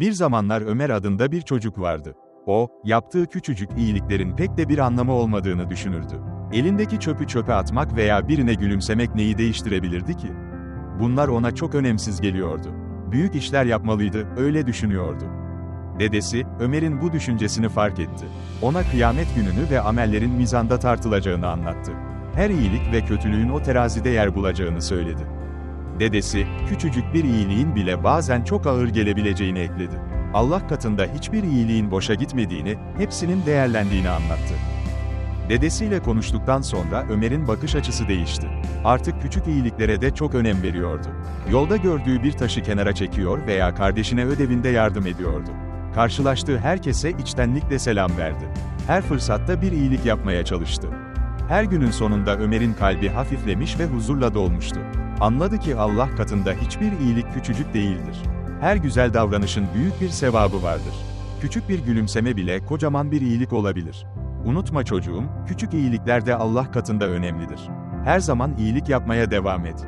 Bir zamanlar Ömer adında bir çocuk vardı. O, yaptığı küçücük iyiliklerin pek de bir anlamı olmadığını düşünürdü. Elindeki çöpü çöpe atmak veya birine gülümsemek neyi değiştirebilirdi ki? Bunlar ona çok önemsiz geliyordu. Büyük işler yapmalıydı, öyle düşünüyordu. Dedesi, Ömer'in bu düşüncesini fark etti. Ona kıyamet gününü ve amellerin mizanda tartılacağını anlattı. Her iyilik ve kötülüğün o terazide yer bulacağını söyledi. Dedesi, küçücük bir iyiliğin bile bazen çok ağır gelebileceğini ekledi. Allah katında hiçbir iyiliğin boşa gitmediğini, hepsinin değerlendiğini anlattı. Dedesiyle konuştuktan sonra Ömer'in bakış açısı değişti. Artık küçük iyiliklere de çok önem veriyordu. Yolda gördüğü bir taşı kenara çekiyor veya kardeşine ödevinde yardım ediyordu. Karşılaştığı herkese içtenlikle selam verdi. Her fırsatta bir iyilik yapmaya çalıştı. Her günün sonunda Ömer'in kalbi hafiflemiş ve huzurla dolmuştu. Anladı ki Allah katında hiçbir iyilik küçücük değildir. Her güzel davranışın büyük bir sevabı vardır. Küçük bir gülümseme bile kocaman bir iyilik olabilir. Unutma çocuğum, küçük iyilikler de Allah katında önemlidir. Her zaman iyilik yapmaya devam et.